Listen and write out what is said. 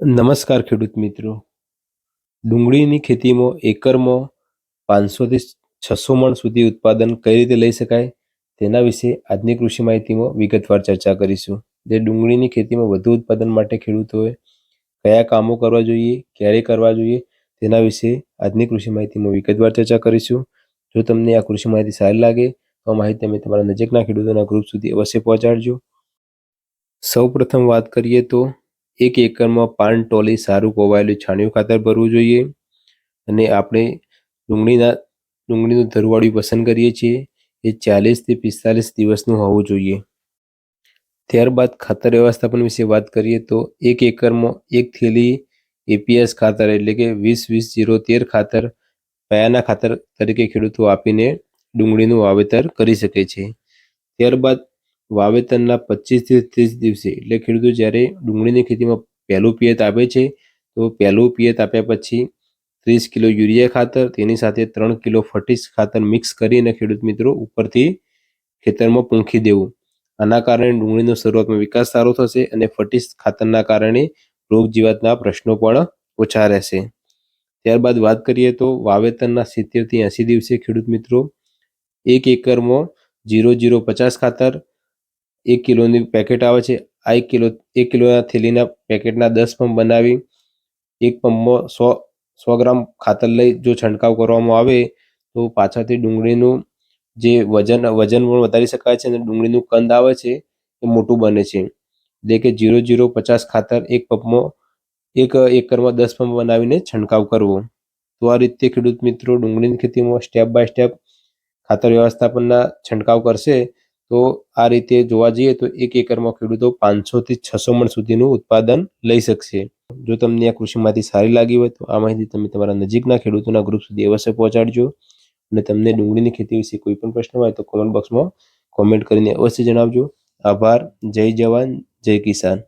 નમસ્કાર ખેડૂત મિત્રો. ડુંગળીની ખેતીમાં એકરમાં પાંચસોથી છસો મણ સુધી ઉત્પાદન કઈ રીતે લઈ શકાય તેના વિશે આજની કૃષિ માહિતીમાં વિગતવાર ચર્ચા કરીશું. જે ડુંગળીની ખેતીમાં વધુ ઉત્પાદન માટે ખેડૂતોએ કયા કામો કરવા જોઈએ, ક્યારે કરવા જોઈએ તેના વિશે આજની કૃષિ માહિતીમાં વિગતવાર ચર્ચા કરીશું. જો તમને આ કૃષિ માહિતી સારી લાગે, તો માહિતી તમે તમારા નજીકના ખેડૂતોના ગ્રુપ સુધી અવશ્ય પહોંચાડજો. સૌ પ્રથમ વાત કરીએ તો એક એકરમાં પાન, ટોલી, સારું કોવાયેલું છાણિયું ખાતર ભરવું જોઈએ અને આપણે ડુંગળીના, ડુંગળીનું ધરવાળું પસંદ કરીએ છીએ. એ ચાલીસથી પિસ્તાલીસ દિવસનું હોવું જોઈએ. ત્યારબાદ ખાતર વ્યવસ્થાપન વિશે વાત કરીએ તો એક એકરમાં એક થેલી એપીએસ ખાતર એટલે કે વીસ વીસ જીરો તેર ખાતર પાયાના ખાતર તરીકે ખેડૂતો આપીને ડુંગળીનું વાવેતર કરી શકે છે. ત્યારબાદ વાવેતરના પચીસથી ત્રીસ દિવસે. એટલે ખેડૂતો જ્યારે ડુંગળીની ખેતીમાં પહેલું પિયત આપે છે, તો પહેલું પિયત આપ્યા પછી ત્રીસ કિલો યુરિયા ખાતર, તેની સાથે ત્રણ કિલો ફટીસ ખાતર મિક્સ કરીને ખેડૂત મિત્રો ઉપરથી ખેતરમાં પૂંખી દેવું. આના કારણે ડુંગળીનો શરૂઆતમાં વિકાસ સારો થશે અને ફટીસ ખાતરના કારણે રોગ જીવાતના પ્રશ્નો પણ ઓછા રહેશે. ત્યારબાદ વાત કરીએ તો વાવેતરના સિત્તેરથી એંસી દિવસે ખેડૂત મિત્રો એક એકરમાં જીરો જીરો પચાસ ખાતર એક કિલોની પેકેટ આવે છે. આ એક કિલો, એક કિલોના થેલીના પેકેટના દસ પંપ બનાવી, એક પંપમાં સો સો ગ્રામ ખાતર લઈ જો છંટકાવ કરવામાં આવે, તો પાછળથી ડુંગળીનું જે વજન વજન પણ વધારી શકાય છે અને ડુંગળીનું કંદ આવે છે એ મોટું બને છે. એટલે કે જીરો જીરો, પચાસ ખાતર એક પંપમાં, એક એકરમાં દસ પંપ બનાવીને છંટકાવ કરવો. તો આ રીતે ખેડૂત મિત્રો ડુંગળીની ખેતીમાં સ્ટેપ બાય સ્ટેપ ખાતર વ્યવસ્થાપનના છંટકાવ કરશે. તો આ રીતે જોવા જઈએ તો એક એકરમાં ખેડૂતો પાંચસોથી છસો મણ સુધીનું ઉત્પાદન લઈ શકશે. જો તમને આ કૃષિ માહિતી સારી લાગી હોય તો આ માહિતી તમે તમારા નજીકના ખેડૂતોના ગ્રુપ સુધી અવશ્ય પહોંચાડજો. અને તમને ડુંગળીની ખેતી વિશે કોઈ પણ પ્રશ્ન હોય તો કોમેન્ટ બોક્સમાં કોમેન્ટ કરીને અવશ્ય જણાવજો. આભાર. જય જવાન. જય કિસાન.